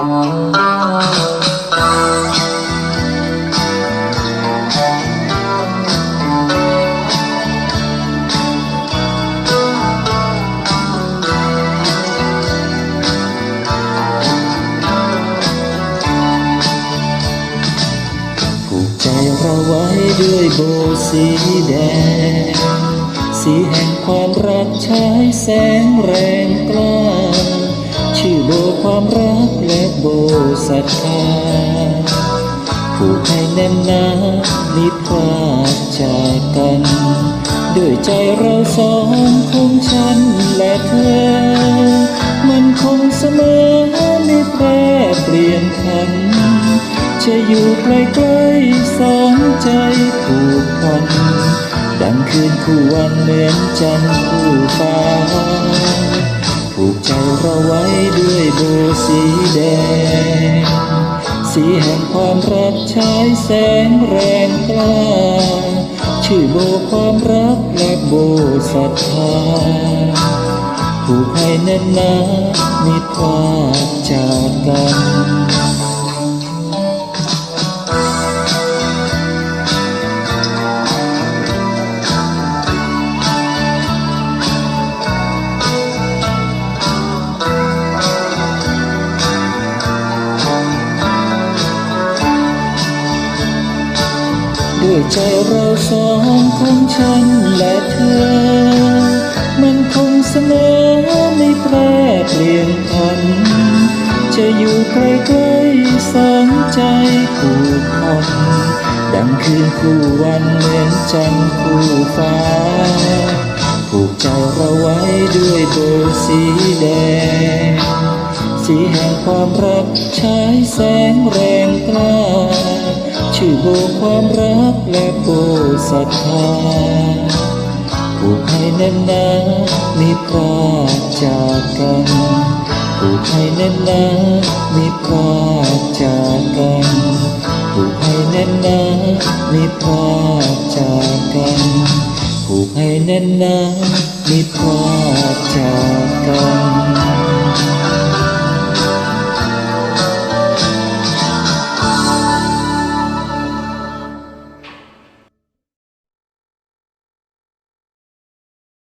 ผูกใจเราไว้ด้วยโบสีแดง สีแห่งความรักใช้แสงแรงกล้า ชื่อโบความรักและโบศรัทธาผูกให้แน่นหนานิพพานจากกัน ด้วยใจเราสองคงฉันและเธอ มันคงเสมอไม่แปรเปลี่ยนพัน จะอยู่ใกล้ๆสองใจผูกพัน ดังคืนคู่วันเหมือนจันทร์คู่ฟ้า ใจเราไว้ด้วยโบสีแดง สีแห่งความรักใช้แสงแรงกล้า ชื่อโบความรักและโบศรัทธาผูกให้แน่นหนามิตรวาจากกัน ด้วยใจเราสองของฉันและเธอ มันคงเสมอไม่แปรเปลี่ยนพัน จะอยู่ใกล้ๆสองใจผูกพัน ดังคืนคู่วันเหมือนจันทร์คู่ฟ้า ผูกใจเราไว้ด้วยโบสีแดง สีแห่งความรักใช้แสงแรงกล้า ชื่อโบความรักและโบศรัทธาผูกให้แน่นหนามิพรากจากกันผูกให้แน่นหนามิพรากจากกันผูกให้แน่นหนามิพรากจากกันผูกให้แน่นหนามิพรากจากกัน